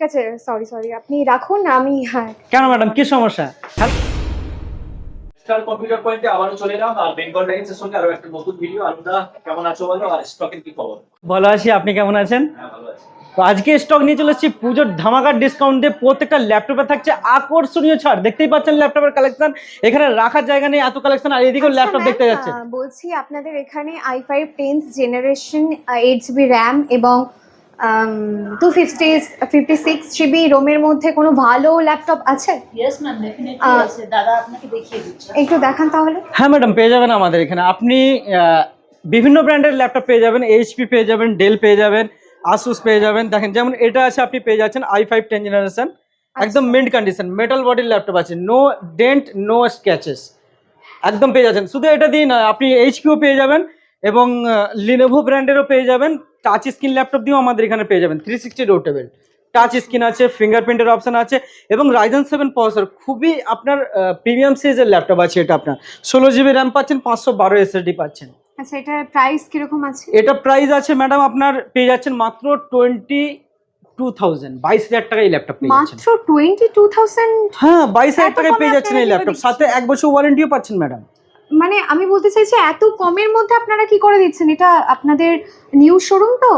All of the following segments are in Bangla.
ঠিক আছে সরি সরি আপনি রাখুন আমি হ্যাঁ কেন ম্যাডাম কি সমস্যা? স্টার কম্পিউটার পয়েন্টে আবারও চলে এলাম আর বেঙ্গল টাইমসের সঙ্গে আরও একটা নতুন ভিডিও আলুদা কেমন আছো বলো? আর স্টকের কি খবর? ভালো আছি আপনি কেমন আছেন? হ্যাঁ ভালো আছি। তো আজকে স্টক নিয়ে চলে এসেছি পুজোর ধামাকার ডিসকাউন্ট দিয়ে প্রত্যেকটা ল্যাপটপে থাকছে আকর্ষণীয় ছাড়। দেখতেই পাচ্ছেন ল্যাপটপের কালেকশন এখানে রাখার জায়গা নেই এত কালেকশন আর এদিকেও আচ্ছা, ল্যাপটপ দেখতে যাচ্ছে। বলছি আপনাদের এখানে i five tenth generation eight GB RAM এবং two fifty fifty six GB রোমের মধ্যে কোনো ভালো ল্যাপটপ আছে? ইয়েস ম্যাম ডেফিনেটলি আছে। দাদা আপনাকে দেখিয়ে দিচ্ছে। একটু দেখান তাহলে। হ্যাঁ ম্যাডাম পেয়ে যাবেন আমাদের এখানে। আপনি বিভিন্ন ব্র্যান্ডের ল্যাপটপ পেয়ে যাবেন। এইচপি পেয়ে যাবেন ডেল পেয়ে যাবেন আসুস পেয়ে যাবেন। দেখেন যেমন এটা আছে আপনি পেয়ে যাচ্ছেন আই ফাইভ টেন জেনারেশন একদম মিন্ট কন্ডিশন মেটাল বডির ল্যাপটপ আছে। নো ডেন্ট নো স্ক্যাচেস একদম পেয়ে যাচ্ছেন। শুধু এটা দিয়ে না আপনি এইচপিও পেয়ে যাবেন। এবং লিনোভো ব্র্যান্ডেরও পেয়ে যাবেন। টাচ স্ক্রিন ল্যাপটপ দিয়েও আমাদের এখানে পেয়ে যাবেন। Three sixty rotatable touch screen আছে ফিঙ্গারপ্রিন্টের অপশন আছে এবং রাইজেন সেভেন প্রসেসর খুবই আপনার প্রিমিয়াম সিরিজের ল্যাপটপ আছে এটা আপনার। ষোলো জিবি র্যাম পাচ্ছেন পাঁচশো বারো এসএসডি পাচ্ছেন। আচ্ছা এটার প্রাইস কীরকম আছে? এটা প্রাইস আছে ম্যাডাম আপনার পেয়ে যাচ্ছেন মাত্র টোয়েন্টি টু থাউজেন্ড বাইশ হাজার টাকায় এই ল্যাপটপ পেয়ে যাচ্ছেন। মাত্র টোয়েন্টি টু থাউজেন্ড হ্যাঁ বাইশ হাজার টাকায় পেয়ে যাচ্ছেন এই ল্যাপটপ সাথে এক বছর ওয়ারেন্টিও পাচ্ছেন ম্যাডাম মানে আমি বলতে চাইছি এত কমের মধ্যে আপনারা কি করে দিচ্ছেন? এটা আপনাদের নিউ শোরুম তো?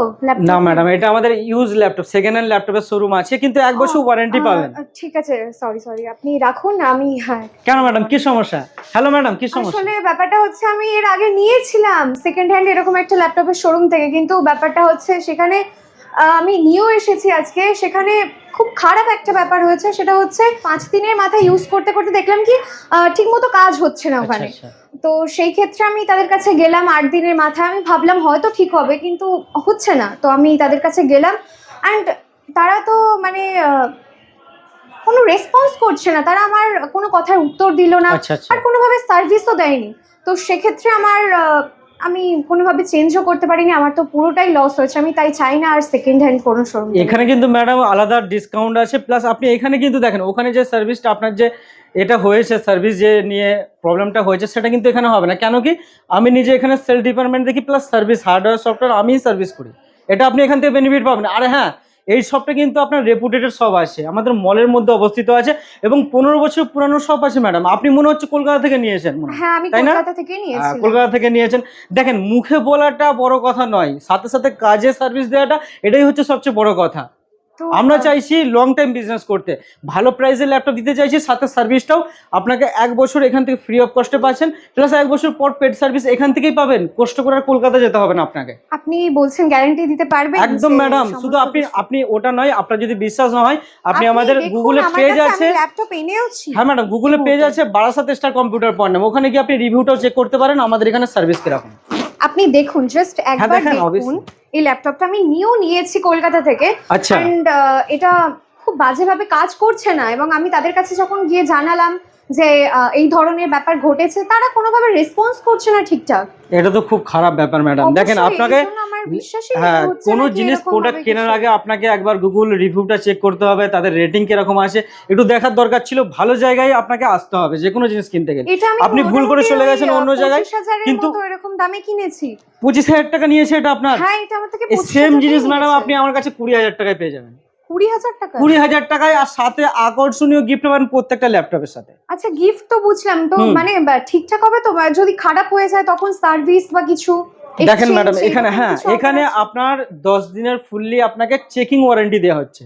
না ম্যাডাম এটা আমাদের ইউজ ল্যাপটপ সেকেন্ড হ্যান্ড ল্যাপটপের শোরুম আছে কিন্তু এক বছর ওয়ারেন্টি পাবেন। ঠিক আছে সরি সরি আপনি রাখুন আমি হ্যাঁ। কেন ম্যাডাম কি সমস্যা? হ্যালো ম্যাডাম কি সমস্যা? আসলে ব্যাপারটা হচ্ছে আমি এর আগে নিয়েছিলাম সেকেন্ড হ্যান্ড এরকম একটা ল্যাপটপের শোরুম থেকে কিন্তু ব্যাপারটা হচ্ছে সেখানে আমি নিয়েও এসেছি আজকে। সেখানে খুব খারাপ একটা ব্যাপার হয়েছে সেটা হচ্ছে পাঁচ দিনের মাথায় ইউজ করতে করতে দেখলাম কি ঠিক মতো কাজ হচ্ছে না আচ্ছা ওখানে। আচ্ছা তো সেই ক্ষেত্রে আমি তাদের কাছে গেলাম আট দিনের মাথায়। আমি ভাবলাম হয়তো ঠিক হবে কিন্তু হচ্ছে না। তো আমি তাদের কাছে গেলাম অ্যান্ড তারা তো মানে কোনো রেসপন্স করছে না। তারা আমার কোনো কথার উত্তর দিল না। আচ্ছা আচ্ছা। আর কোনোভাবে সার্ভিসও দেয়নি। তো সেক্ষেত্রে আমার আমি কোনোভাবে চেঞ্জও করতে পারিনি, আমার তো পুরোটাই লস হয়েছে, আমি তাই চাই না আর সেকেন্ড হ্যান্ড কোনো শোরুম এখানে কিন্তু ম্যাডাম আলাদা ডিসকাউন্ট আছে প্লাস আপনি এখানে কিন্তু দেখেন, ওখানে যে সার্ভিসটা আপনার যে এটা হয়েছে সার্ভিস যে নিয়ে প্রবলেমটা হয়েছে, সেটা কিন্তু এখানে হবে না। কেন কি? আমি নিজে এখানে সেল ডিপার্টমেন্ট দেখি প্লাস সার্ভিস হার্ডওয়্যার সফটওয়্যার আমিই সার্ভিস করি। এটা আপনি এখান থেকে বেনিফিট পাবেন। আর হ্যাঁ এই শপটা কিন্তু আপনার রেপুটেটেড শপ আছে। আমাদের মলের মধ্যে অবস্থিত আছে এবং পনেরো বছর পুরানো শপ আছে ম্যাডাম আপনি মনে হচ্ছে কলকাতা থেকে নিয়েছেন হয়। তাই না? হ্যাঁ, কলকাতা থেকে নিয়েছেন। দেখেন মুখে বলাটা বড় কথা নয় সাথে সাথে কাজে সার্ভিস দেওয়াটা এটাই হচ্ছে সবচেয়ে বড় কথা। আমরা চাইছি লং টাইম বিজনেস করতে। ভালো প্রাইসের ল্যাপটপ দিতে চাইছি সাথে সার্ভিসটাও আপনাকে এক বছর এখান থেকে ফ্রি অফ কস্টে পাচ্ছেন প্লাস এক বছর পর পেড সার্ভিস এখান থেকেই পাবেন। কষ্ট করে কলকাতা যেতে হবে না আপনাকে। আপনি বলছেন গ্যারান্টি দিতে পারবেন একদম ম্যাডাম শুধু আপনি আপনি ওটা নয় আপনার যদি বিশ্বাস না হয় আপনি আমাদের গুগলে পেজ আছে। ল্যাপটপ এনেওছি। হ্যাঁ ম্যাডাম গুগলে পেজ আছে বারাসাত স্টার কম্পিউটার পয়েন্ট ওখানে গিয়ে আপনি রিভিউটাও চেক করতে পারেন আমাদের এখানে সার্ভিস কীরকম আপনি দেখুন জাস্ট একবার দেখুন এই ল্যাপটপটা আমি নিউ নিয়েছি কলকাতা থেকে। আচ্ছা। অ্যান্ড এটা খুব বাজেভাবে কাজ করছে না। এবং আমি তাদের কাছে যখন গিয়ে জানালাম যে এই ধরনের ব্যাপার ঘটেছে তারা কোনোভাবে রেসপন্স করছে না ঠিকঠাক। এটা তো খুব খারাপ ব্যাপার ম্যাডাম দেখেন আপনাকে আমার বিশ্বাসই হ্যাঁ কোনো জিনিস প্রোডাক্ট কেনার আগে আপনাকে একবার গুগল রিভিউটা চেক করতে হবে তাদের রেটিং কীরকম আছে একটু দেখার দরকার ছিল ভালো জায়গায় আপনাকে আসতে হবে যে কোনো জিনিস কিনতে গেলে। আপনি ভুল করে চলে গেছেন অন্য জায়গায়, কিন্তু- এরকম দামে কিনেছি। পঁচিশ হাজার টাকা নিয়েছে এটা আপনার? হ্যাঁ এটা আমার থেকে সেম জিনিস ম্যাডাম। আপনি আমার কাছে কুড়ি হাজার টাকায় পেয়ে যাবেন। কুড়ি হাজার টাকায় আর সাথে আকর্ষণীয় গিফট পাবেন প্রত্যেকটা ল্যাপটপের সাথে। আচ্ছা গিফট তো বুঝলাম তো মানে ঠিকঠাক হবে তো? যদি খারাপ হয়ে যায় তখন সার্ভিস বা কিছু? দেখেন ম্যাডাম এখানে হ্যাঁ এখানে আপনার দশ দিনের ফুললি আপনাকে চেকিং ওয়ারেন্টি দেওয়া হচ্ছে।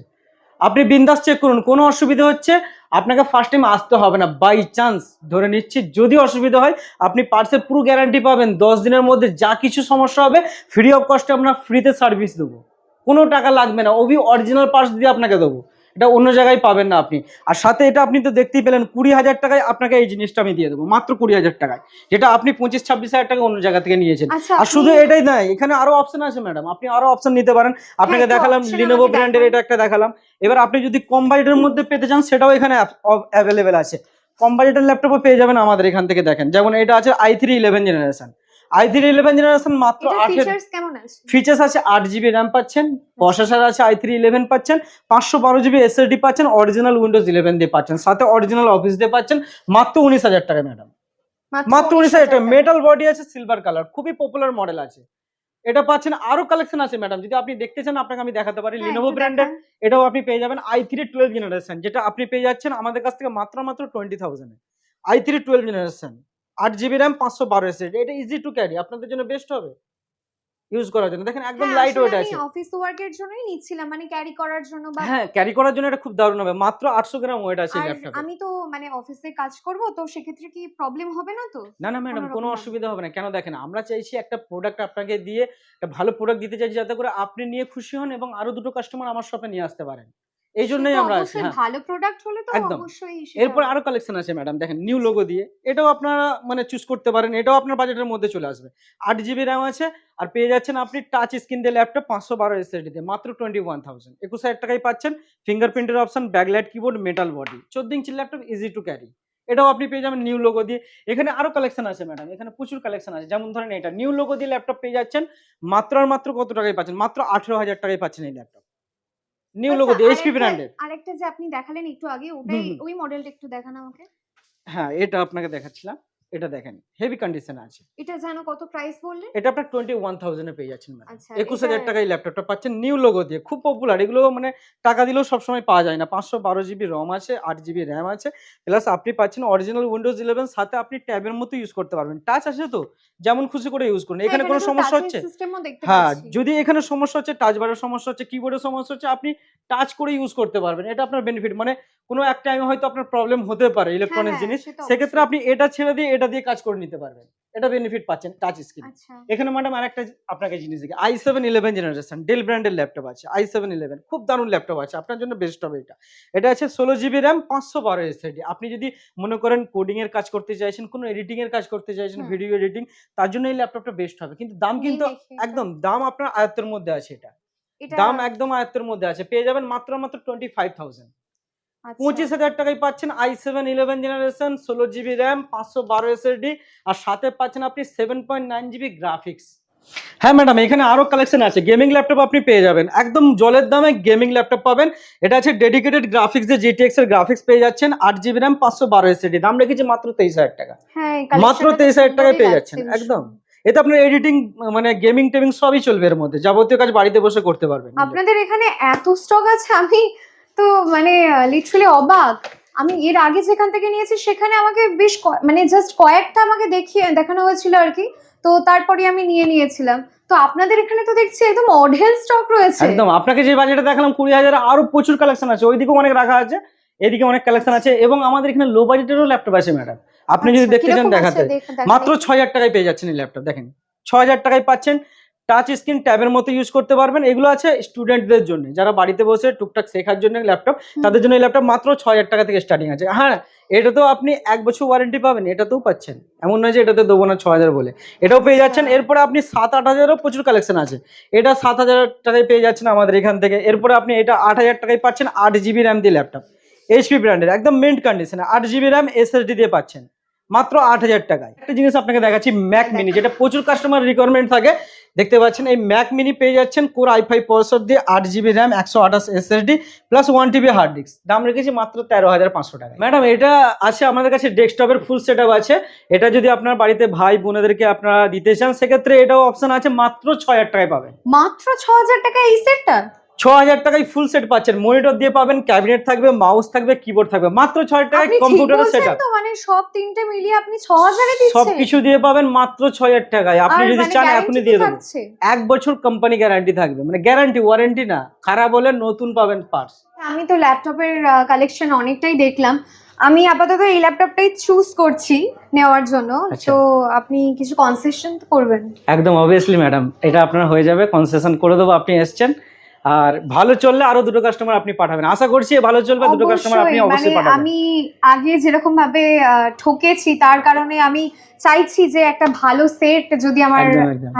আপনি বিন্দাস চেক করুন কোনো অসুবিধা হচ্ছে? আপনাকে ফার্স্ট টাইম আসতে হবে না বাই চান্স ধরে নিচ্ছি যদি অসুবিধা হয় আপনি পার্সের পুরো গ্যারান্টি পাবেন দশ দিনের মধ্যে যা কিছু সমস্যা হবে ফ্রি অফ কস্টে আমরা ফ্রিতে সার্ভিস দেবো। কোনো টাকা লাগবে না ওবি অরিজিনাল পার্স দিয়ে আপনাকে দেবো। এটা অন্য জায়গায় পাবেন না আপনি। আর সাথে এটা আপনি তো দেখতেই পেলেন কুড়ি হাজার টাকায় আপনাকে এই জিনিসটা আমি দিয়ে দেবো মাত্র কুড়ি হাজার টাকায়। যেটা আপনি পঁচিশ ছাব্বিশ হাজার টাকা অন্য জায়গা থেকে নিয়েছেন। আচ্ছা আর শুধু এটাই নয় এখানে আরও অপশন আছে ম্যাডাম আপনি আরও অপশন নিতে পারেন। আপনাকে হ্যাঁ, দেখালাম লিনোভো ব্র্যান্ডের এটা একটা দেখালাম। এবার আপনি যদি কম বাজেটের মধ্যে পেতে চান সেটাও এখানে অ্যাভেলেবেল আছে। কম বাজেটের ল্যাপটপও পেয়ে যাবেন আমাদের এখান থেকে দেখেন। যেমন এটা আছে i three eleven generation i three eleven generation মাত্র এটার আটের ফিচার্স কেমন আছে? ফিচার্স আছে আট জিবি পাচ্ছেন প্রসেসর আছে আই থ্রি ইলেভেন পাচ্ছেন পাঁচশো বারো জিবি এসএসডি পাচ্ছেন অরিজিনাল উইন্ডোজ দিয়ে পাচ্ছেন সাথে অরিজিনাল অফিস দিয়ে পাচ্ছেন মাত্র টাকা ম্যাডাম মাত্র উনিশ হাজার টাকা। মেটাল বডি আছে সিলভার কালার খুবই পপুলার মডেল আছে। এটা পাচ্ছেন আরও কালেকশন আছে ম্যাডাম যদি আপনি দেখতে চান আপনাকে আমি দেখাতে পারি লিনোভো ব্র্যান্ডের এটাও আপনি পেয়ে যাবেন আই থ্রি টুয়েলভ জেনারেশন যেটা আপনি পেয়ে যাচ্ছেন আমাদের কাছ থেকে মাত্র মাত্র টোয়েন্টি থাউজেন্ডে আই থ্রি টুয়েলভ জেনারেশন আট জিবি র্যাম পাঁচশো বারো এসএড এটা ইজি টু ক্যারি আপনাদের জন্য বেস্ট হবে। ইউজ করার জন্য। দেখেন একদম হ্যাঁ, লাইট ওয়েট আছে। অফিস ওয়ার্কের জন্যই নিচ্ছিলাম মানে ক্যারি করার জন্য বা হ্যাঁ ক্যারি করার জন্য এটা খুব দারুণ হবে। মাত্র আটশো গ্রাম ওয়েট আছে ল্যাপটপে আমি তো মানে অফিসে কাজ করব তো সেক্ষেত্রে কি প্রবলেম হবে না তো? না না ম্যাডাম কোনো। অসুবিধা হবে না। কেন দেখেন আমরা চাইছি একটা প্রোডাক্ট আপনাকে দিয়ে একটা ভালো প্রোডাক্ট দিতে চাইছি যাতে করে আপনি নিয়ে খুশি হন এবং আরও দুটো কাস্টমার আমার শপে নিয়ে আসতে পারেন। এই জন্যই আমরা আছি হ্যাঁ। ভালো প্রোডাক্ট হলে তো একদম। অবশ্যই এরপর আরও কালেকশন আছে ম্যাডাম দেখেন নিউ লোগো দিয়ে। এটাও আপনারা মানে চুজ করতে পারেন। এটাও আপনার বাজেটের মধ্যে চলে আসবে। আট জিবি র্যাম আছে আর পেয়ে যাচ্ছেন আপনি টাচ স্ক্রিন দিয়ে ল্যাপটপ পাঁচশো বারো এসএসডি দিয়ে মাত্র টোয়েন্টি ওয়ান থাউজেন্ড একুশ হাজার টাকায় পাচ্ছেন ফিঙ্গারপ্রিন্টের option backlight keyboard metal body চোদ্দ ইঞ্চির ল্যাপটপ ইজি টু ক্যারি এটাও আপনি পেয়ে যাবেন নিউ লোগো দিয়ে। এখানে আরও কালেকশন আছে ম্যাডাম এখানে প্রচুর কালেকশন আছে। যেমন ধরেন এটা নিউ লোগো দিয়ে ল্যাপটপ পেয়ে যাচ্ছেন মাত্র আর মাত্র কত টাকায় পাচ্ছেন? মাত্র আঠেরো হাজার টাকায় পাচ্ছেন এই ল্যাপটপ নিউ লোগো দিয়ে এইচপি ব্র্যান্ডের আরেকটা যে আপনি দেখালেন একটু আগে ওটাই হুম। ওই মডেলটা একটু দেখান আমাকে। হ্যাঁ এটা আপনাকে দেখাচ্ছিলাম। এটা দেখেন হেভি কন্ডিশন আছে। এটা যেন কত প্রাইস বললেন এটা আপনার টোয়েন্টি ওয়ান থাউজেন্ডে পেয়ে যাচ্ছেন ম্যাডাম আচ্ছা একুশ হাজার এটা- টাকায় ল্যাপটপটা পাচ্ছেন নিউ লোগো দিয়ে। খুব পপুলার এগুলো মানে টাকা দিলেও সবসময় পাওয়া যায় না। পাঁচশো বারো জিবি রম আছে আট জিবি র্যাম আছে প্লাস আপনি পাচ্ছেন অরিজিনাল উইন্ডোজ ইলেভেন সাথে আপনি ট্যাবের মতো ইউজ করতে পারবেন। টাচ আছে তো? যেমন খুশি করে ইউজ করুন। হ্যাঁ, এখানে কোনো সমস্যা হচ্ছে হ্যাঁ যদি এখানে সমস্যা হচ্ছে টাচ বারের সমস্যা হচ্ছে কিবোর্ডের সমস্যা হচ্ছে আপনি টাচ করে ইউজ করতে পারবেন। এটা আপনার বেনিফিট মানে কোনো এক টাইমে হয়তো আপনার প্রবলেম হতে পারে ইলেকট্রনিক্স হ্যাঁ, জিনিস। সেক্ষেত্রে আপনি এটা ছেড়ে দিয়ে এটা দিয়ে কাজ করে নিতে পারবেন। এটা বেনিফিট পাচ্ছেন টাচ স্ক্রিন আচ্ছা। এখানে ম্যাডাম আরেকটা আপনাকে জিনিস দেখি i seven eleven generation Dell ব্র্যান্ডের ল্যাপটপ আছে আই সেভেন ইলেভেন খুব দারুণ ল্যাপটপ আছে আপনার জন্য বেস্ট হবে এটা। এটা আছে ষোলো জিবি র্যাম পাঁচশো বারো এসএডি আপনি যদি মনে করেন কোডিং এর কাজ করতে চাইছেন কোনো এডিটিং এর কাজ করতে চাইছেন ভিডিও এডিটিং তার জন্য এই ল্যাপটপটা বেস্ট হবে। কিন্তু দাম কিন্তু একদম দাম আপনার আয়ত্তের মধ্যে আছে এটা। দাম একদম আয়ত্তের মধ্যে আছে। পেয়ে যাবেন মাত্র মাত্র টোয়েন্টি ফাইভ থাউজেন্ড। পঁচিশ হাজার টাকায় পাচ্ছেন আই সেভেন ইলেভেন জেনারেশন ষোলো জিবি র্যাম পাঁচশো বারো এসএসডি আর সাথে পাচ্ছেন আপনি seven point nine GB graphics হ্যাঁ ম্যাডাম এখানে আরও কালেকশন আছে। গেমিং ল্যাপটপ আপনি পেয়ে যাবেন। একদম জলের দামে গেমিং ল্যাপটপ পাবেন। এটা আছে ডেডিকেটেড গ্রাফিক্স যে জিটিএক্স এর গ্রাফিক্স পেয়ে যাচ্ছেন। আট জিবি র্যাম পাঁচশো বারো এসএসডি দাম রেখেছি মাত্র তেইশ হাজার টাকা। হ্যাঁ মাত্র তেইশ হাজার টাকায় পেয়ে যাচ্ছেন। একদম। এতে আপনার এডিটিং মানে গেমিং টেমিং সবই চলবে এর মধ্যে। যাবতীয় কাজ বাড়িতে বসে করতে পারবেন। আপনাদের এখানে এত স্টক আছে আমি তো মানে লিটারালি অবাক। আমি এর আগে যেখান থেকে নিয়েছি সেখানে আমাকে বেশ মানে জাস্ট কয়েকটা আমাকে দেখিয়ে দেখানো হয়েছিল আর কি। তো তারপরে আমি নিয়ে নিয়েছিলাম। তো আপনাদের এখানে তো দেখছি একদম অঢেল স্টক রয়েছে। একদম। আপনাকে যে বাজেটে দেখালাম কুড়ি হাজার আরও প্রচুর কালেকশন আছে। ওইদিকেও অনেক রাখা আছে এদিকে অনেক কালেকশন আছে এবং আমাদের এখানে লো বাজেটেরও ল্যাপটপ আছে ম্যাডাম আপনি যদি আচ্ছা, দেখতে চান দেখাতে। মাত্র। ছয় হাজার টাকায় পেয়ে যাচ্ছেন এই ল্যাপটপ দেখেন। ছয় হাজার টাকায় পাচ্ছেন টাচ স্ক্রিন ট্যাবের মতো ইউজ করতে পারবেন। এগুলো আছে স্টুডেন্টদের জন্য। যারা বাড়িতে বসে টুকটাক শেখার জন্য ল্যাপটপ তাদের জন্য এই ল্যাপটপ মাত্র ছয় হাজার টাকা থেকে স্টার্টিং আছে। হ্যাঁ এটা তো আপনি এক বছর ওয়ারেন্টি পাবেন এটাতেও পাচ্ছেন। এমন নয় যে এটাতে দেবো না ছ হাজার বলে। এটাও পেয়ে যাচ্ছেন। আচ্ছা। এরপরে আপনি সাত আট হাজারও প্রচুর কালেকশন আছে। এটা সাত হাজার টাকায় পেয়ে যাচ্ছেন আমাদের এখান থেকে। এরপরে আপনি এটা আট হাজার টাকায় পাচ্ছেন আট জিবি র্যাম দিয়ে ল্যাপটপ এইচপি ব্র্যান্ডের একদম মেন্ট কন্ডিশনে আট জিবি র্যাম এসএসডি দিয়ে পাচ্ছেন। মাত্র আট হাজার টাকায়। একটা জিনিস আপনাকে দেখাচ্ছি ম্যাক মিনি যেটা প্রচুর কাস্টমার রিকোয়ারমেন্ট থাকে। দেখতে পাচ্ছেন এই ম্যাক মিনি পেয়ে যাচ্ছেন কোর আই ফাইভ প্রসেসর দিয়ে আট জিবি র্যাম একশো আঠাশ SSD plus one TB hard disk দাম রেখেছি মাত্র তেরো হাজার পাঁচশো টাকা ম্যাডাম এটা আছে আমাদের কাছে ডেস্কটপের ফুল সেট আছে। এটা যদি আপনার বাড়িতে ভাই বোনেদেরকে আপনারা দিতে চান সেক্ষেত্রে এটাও অপশন আছে মাত্র ছ হাজার টাকায় পাবেন। মাত্র ছ হাজার টাকা এই সেটটা ছ হাজার টাকায় ফুল সেট পাচ্ছেন। মনিটর দিয়ে পাবেন ক্যাবিনেট থাকবে মাউস থাকবে কিবোর্ড থাকবে। মাত্র ছয় টাকায় আপনি ঠিক কম্পিউটারের সেট তো মানে সব তিনটে মিলিয়ে আপনি ছ হাজারে সব দিচ্ছেন। কিছু দিয়ে পাবেন মাত্র ছয় হাজার টাকায়। আপনি যদি মানে চান এখনই দিয়ে দেবো? এক বছর কোম্পানি গ্যারান্টি থাকবে। মানে গ্যারান্টি ওয়ারেন্টি না। খারাপ হলে নতুন পাবেন পার্টস আমি তো ল্যাপটপের কালেকশন অনেকটাই দেখলাম। আমি আপাতত এই ল্যাপটপটাই চুজ করছি নেওয়ার জন্য। আচ্ছা। তো আপনি কিছু কনসেশন করবেন। একদম অবভিয়াসলি ম্যাডাম এটা আপনার হয়ে যাবে। কনসেশন করে দেবো। আপনি এসছেন। আর ভালো চললে আরও দুটো কাস্টমার আপনি পাঠাবেন। আশা করছি ভালো চলবে দুটো কাস্টমার আপনি অবশ্যই, মানে পাঠাবেন। আমি আগে যেরকম ভাবে ঠকেছি তার কারণে আমি চাইছি যে একটা ভালো সেট যদি আমার।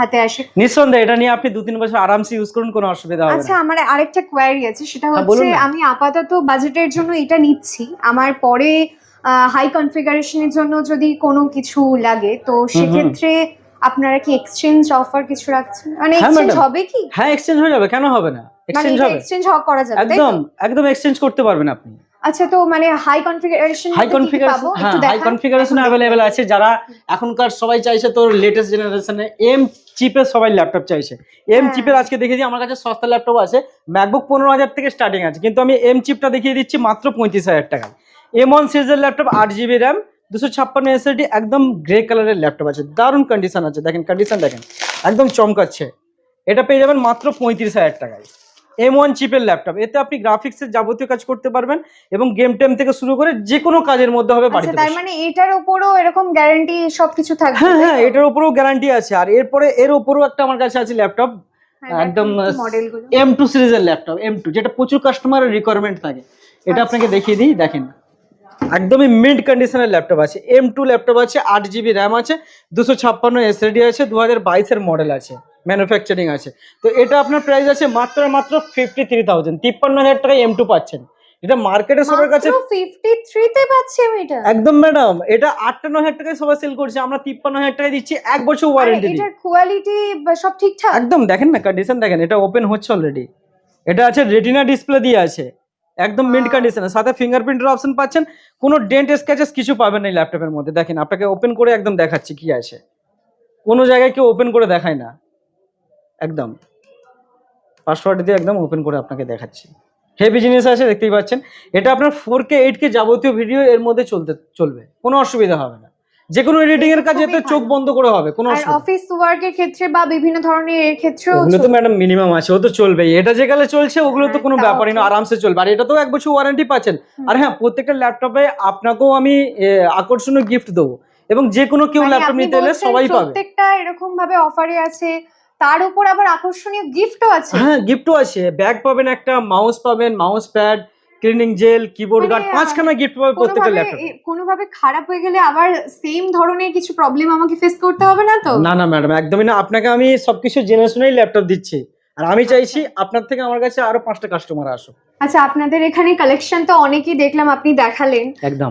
হাতে আসে। নিঃসন্দেহে এটা নিয়ে আপনি দু তিন বছর আরামসে ইউজ করুন কোনো অসুবিধা হবে আচ্ছা আমার আরেকটা কোয়ারি আছে সেটা হ্যাঁ, হচ্ছে আমি আপাতত বাজেটের জন্য এটা নিচ্ছি। আমার পরে হাই কনফিগারেশনের জন্য যদি কোনো কিছু লাগে তো সেক্ষেত্রে আপনারা কি এক্সচেঞ্জ অফার কিছু রাখছেন? মানে হ্যাঁ, এক্সচেঞ্জ হবে কি? হ্যাঁ এক্সচেঞ্জ হয়ে যাবে কেন হবে না? এক্সচেঞ্জ হবে? এক্সচেঞ্জ করা যাবে একদম একদম এক্সচেঞ্জ করতে পারবেন আপনি। আচ্ছা তো মানে হাই কনফিগারেশন হাই কনফিগারেশন হ্যাঁ হাই কনফিগারেশন অ্যাভেলেবেল আছে। যারা এখনকার সবাই চাইছে তোর লেটেস্ট জেনারেশনে এম সবাই ল্যাপটপ চাইছে। এম হ্যাঁ। চিপের আজকে দেখিয়ে দিই আমার কাছে সস্তা ল্যাপটপ আছে। ম্যাকবুক পনেরো হাজার থেকে স্টার্টিং আছে। কিন্তু আমি এম চিপটা দেখিয়ে দিচ্ছি মাত্র পঁয়ত্রিশ হাজার টাকা এম ওয়ান সিরিজের ল্যাপটপ আট জিবি র্যাম দুশো ছাপ্পান্ন এসএসডি একদম গ্রে কালারের ল্যাপটপ আছে। দারুণ কন্ডিশন আছে। দেখেন কন্ডিশন দেখেন। একদম চমকাচ্ছে। এটা পেয়ে যাবেন মাত্র পঁয়ত্রিশ হাজার টাকায়। এম ওয়ান চিপের ল্যাপটপ এতে আপনি গ্রাফিক্সের যাবতীয় কাজ করতে পারবেন এবং গেম টেম থেকে শুরু করে যে কোনো কাজের মধ্যে হবে আচ্ছা বাড়িতে তার মানে এটার উপরও এরকম গ্যারান্টি সবকিছু থাকবে হ্যাঁ হ্যাঁ এটার উপরেও গ্যারান্টি আছে। আর এরপরে এর উপরেও একটা আমার কাছে আছে ল্যাপটপ একদম, এম টু সিরিজের ল্যাপটপ এম টু যেটা প্রচুর কাস্টমারের রিকোয়ারমেন্ট থাকে। এটা আচ্ছা। আপনাকে দেখিয়ে দিই দেখেন। একদমই মিন্ট কন্ডিশনের ল্যাপটপ আছে। এম টু ল্যাপটপ আছে আট জিবি র্যাম আছে দুশো ছাপ্পান্ন এসএসডি আছে দু হাজার বাইশের মডেল আছে। ম্যানুফ্যাকচারিং আছে। তো এটা আপনার প্রাইস আছে মাত্র মাত্র ফিফটি থ্রি থাউজেন্ড তিপ্পান্ন হাজার টাকায় এম টু পাচ্ছেন। এটা মার্কেটে সবার কাছে ফিফটি থ্রিতে পাচ্ছি আমি এটা। একদম ম্যাডাম এটা আটান্ন হাজার টাকায় সবাই সেল করছে আমরা তিপ্পান্ন হাজার টাকায় দিচ্ছি এক বছর ওয়ারেন্টি দিই এটার কোয়ালিটি সব ঠিকঠাক? একদম দেখেন না কন্ডিশন দেখেন এটা ওপেন হচ্ছে অলরেডি এটা আছে রেটিনা ডিসপ্লে দিয়ে আছে। একদম মিন্ট. কন্ডিশনে সাথে ফিঙ্গারপ্রিন্টের অপশন পাচ্ছেন কোনো ডেন্ট স্ক্যাচেস কিছু পাবেন না এই ল্যাপটপের মধ্যে। দেখেন আপনাকে ওপেন করে একদম দেখাচ্ছি কি আছে। কোনো জায়গায় কেউ ওপেন করে দেখায় না। একদম। পাসওয়ার্ড দিয়ে একদম ওপেন করে আপনাকে দেখাচ্ছি। হেভি জিনিস আছে দেখতেই পাচ্ছেন। এটা আপনার ফোর কে এইট কে যাবতীয় ভিডিও এর মধ্যে চলতে চলবে। কোনো অসুবিধা হবে না। যে কোনো এডিটিং এর কাজে খুবই চোখ বন্ধ করে হবে কোনো আর অফিস ওয়ার্কের ক্ষেত্রে বা বিভিন্ন ধরনের এর ক্ষেত্রেও ওগুলো তো ম্যাডাম মিনিমাম আছে ও তো চলবেই। এটা যে গেলে চলছে ওগুলো তো হ্যাঁ, কোনো ব্যাপারই না আরামসে চলবে। আর এটা তো এক বছর ওয়ারেন্টি পাচ্ছেন। আর হ্যাঁ প্রত্যেকটা ল্যাপটপে আপনাকেও আমি আকর্ষণীয় গিফট দেবো। এবং যে কোনো কেউ মানে ল্যাপটপ নিতে এলে সবাই পাবে। প্রত্যেকটা এরকম ভাবে অফারে আছে। তার উপর আবার আকর্ষণীয় গিফটও আছে। হ্যাঁ গিফটও আছে। ব্যাগ পাবেন একটা মাউস পাবেন mouse pad cleaning gel keyboard guard পাঁচখানা গিফট পাবে প্রত্যেকটা ল্যাপটপে কোনোভাবে খারাপ হয়ে গেলে আবার সেম ধরনের কিছু প্রবলেম আমাকে ফেস করতে হবে না তো? না না ম্যাডাম একদমই না। আপনাকে আমি সবকিছু জেনে শুনেই ল্যাপটপ দিচ্ছি। আর আমি চাইছি আপনার থেকে আমার কাছে আরও পাঁচটা কাস্টমার আসুক। আচ্ছা আপনাদের এখানে কালেকশন তো অনেকই দেখলাম আপনি দেখালেন। একদম।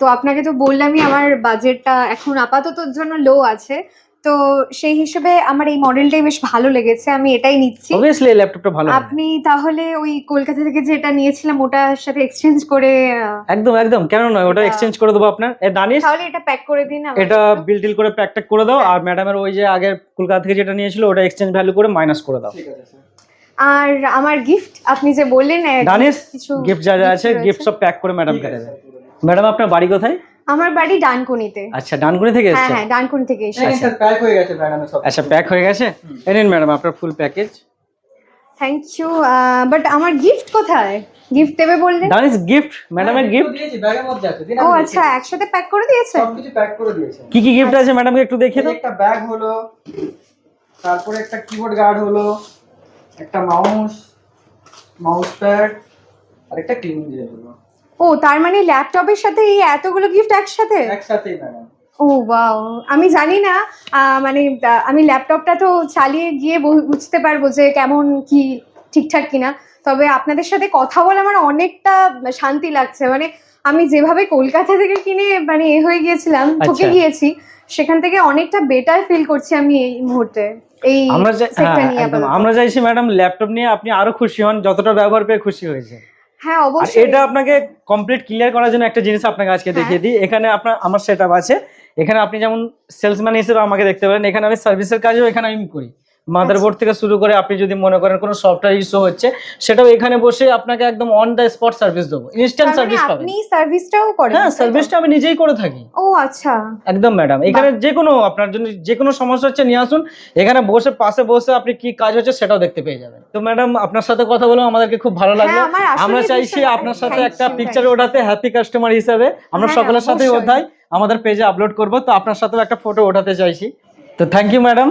তো আপনাকে তো বললামই আমার বাজেটটা এখন আপাতত জন্য লো আছে। তো সেই হিসেবে আমার এই মডেলটাই বেশ ভালো লেগেছে আমি এটাই নিচ্ছি। অবভিয়াসলি এই ল্যাপটপটা ভালো আপনি তাহলে ওই কলকাতা থেকে যেটা নিয়েছিলাম ওটার সাথে এক্সচেঞ্জ করে একদম একদম কেন নয় ওটা এক্সচেঞ্জ করে দেবো আপনার। এ দানিশ তাহলে এটা প্যাক করে দিন এটা বিল টিল করে প্যাক ট্যাক করে দাও আর ম্যাডামের ওই যে আগের কলকাতা থেকে যেটা নিয়েছিল ওটা এক্সচেঞ্জ ভ্যালু করে মাইনাস করে দাও। আর আমার গিফট আপনি যে বললেন দানিশ কিছু গিফট যা যা আছে গিফট সব প্যাক করে ম্যাডামকে দেবে। ম্যাডাম আপনার বাড়ি কোথায়? আমার বাড়ি ডানকুনিতে। আচ্ছা ডানকুনি থেকে হ্যাঁ এসেছে হ্যাঁ ডানকুনি থেকে এসে আচ্ছা প্যাক হয়ে গেছে ম্যাডামের সব। আচ্ছা প্যাক হয়ে গেছে? এই নিন ম্যাডাম আপনার full package thank you but আমার গিফট কোথায়? গিফট দেবে বললেন দ্যাট ইজ গিফট ম্যাডামের গিফট দিয়েছি ব্যাগের মধ্যে আছে দিন ও আচ্ছা একসাথে প্যাক করে দিয়েছে? সব কিছু প্যাক করে দিয়েছে। কি কি গিফট আছে ম্যাডামকে একটু দেখিয়ে দাও। একটা ব্যাগ হলো তারপরে একটা কিবোর্ড গার্ড হলো একটা মাউস মাউস প্যাড আর একটা ক্লিনিং জেল হলো। ও তার মানে ল্যাপটপের সাথে এই এতগুলো গিফট একসাথে? একসাথেই ম্যাডাম। ও বাও আমি জানি না আহ, মানে আমি ল্যাপটপটা তো চালিয়ে গিয়ে বুঝতে পারব যে কেমন কি ঠিকঠাক কিনা। তবে আপনাদের সাথে কথা বলে আমার অনেকটা শান্তি লাগছে। মানে আমি যেভাবে কলকাতা থেকে কিনে মানে এ হয়ে গিয়েছিলাম ঠকে আচ্ছা। গিয়েছি সেখান থেকে অনেকটা বেটার ফিল করছি আমি এই মুহূর্তে এই আমরা হ্যাঁ, নিয়ে আমরা চাইছি ম্যাডাম ল্যাপটপ নিয়ে আপনি আরও খুশি হন যতটা ব্যবহার পেয়ে খুশি হয়েছে হ্যাঁ অবশ্যই। এটা আপনাকে কমপ্লিট ক্লিয়ার করার জন্য একটা জিনিস আপনাকে আজকে হ্যাঁ। দেখিয়ে দিই। এখানে আপনার আমার সেট আছে। এখানে আপনি যেমন সেলসম্যান হিসেবে আমাকে দেখতে পারেন এখানে আমি সার্ভিসের কাজও এখানে আমি করি। মাদারবোর্ড থেকে শুরু করে আপনি যদি মনে করেন কোনো সফটওয়্যার ইস্যু হচ্ছে সেটাও এখানে বসে আপনাকে একদম অন দ্য স্পট সার্ভিস দেবো। ইনস্ট্যান্ট মানে সার্ভিস পাবেন। আপনি সার্ভিসটাও করেন হ্যাঁ সার্ভিসটা আমি নিজেই করে থাকি। ও আচ্ছা। একদম ম্যাডাম এখানে যে কোনো আপনার জন্য যে কোনো সমস্যা হচ্ছে নিয়ে আসুন। এখানে বসে পাশে বসে আপনি কি কাজ হচ্ছে সেটাও দেখতে পেয়ে যাবেন। তো ম্যাডাম আপনার সাথে কথা বলে আমাদেরকে খুব ভালো লাগল। হ্যাঁ, আমার আসলেই আমরা চাইছি আপনার সাথে একটা পিকচার ওঠাতে হ্যাপি কাস্টমার হিসাবে। আমরা হ্যাঁ, সকলের সাথেই। ওঠাই আমাদের পেজে আপলোড করব। তো আপনার সাথেও একটা ফটো ওঠাতে চাইছি। তো thank you madam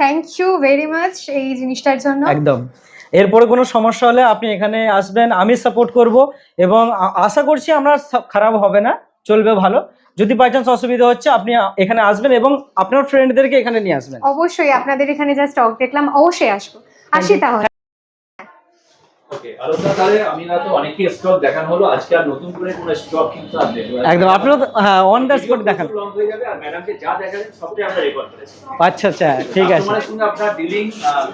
thank you very much এই জিনিসটার জন্য। একদম। এরপরে কোনো সমস্যা হলে আপনি এখানে আসবেন আমি সাপোর্ট করব এবং আশা করছি আমরা খারাপ হবে না চলবে ভালো। যদি বাই চান্স অসুবিধা হচ্ছে আপনি এখানে আসবেন এবং আপনার ফ্রেন্ডদেরকে এখানে নিয়ে আসবেন। অবশ্যই আপনাদের এখানে যা স্টক দেখলাম অবশ্যই আসব। আসি তাহলে। একদম আপনারা হ্যাঁ অন দ্য স্পট দেখান। আচ্ছা আচ্ছা ঠিক আছে।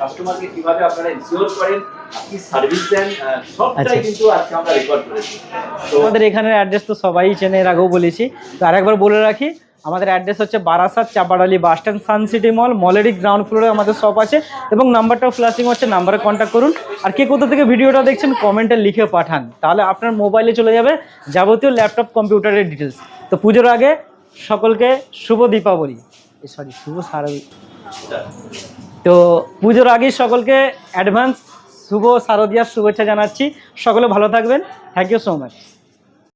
কাস্টমারকে কীভাবে আপনারা ইনসিওর করেন আপনি সার্ভিস দেন সবটাই আচ্ছা। কিন্তু আজকে আমরা রেকর্ড করেছি। আমাদের এখানের অ্যাড্রেস তো সবাই চেনে এর আগেও বলেছি। তো আরেকবার বলে রাখি আমাদের অ্যাড্রেস হচ্ছে Barasat Chapadali bus stand Sun City mall মলেরই ground ফ্লোরে আমাদের শপ আছে। এবং নাম্বারটাও ফ্ল্যাশিং হচ্ছে নাম্বারে কন্ট্যাক্ট করুন। আর কে কোথা থেকে ভিডিওটা দেখছেন কমেন্টে লিখে পাঠান। তাহলে আপনার মোবাইলে চলে যাবে যাবতীয় ল্যাপটপ কম্পিউটারের ডিটেলস তো পুজোর আগে সকলকে শুভ দীপাবলি। সরি শুভ শারদী তো পুজোর আগেই সকলকে অ্যাডভান্স শুভ শারদিয়ার শুভেচ্ছা জানাচ্ছি। সকলে ভালো থাকবেন। Thank you so much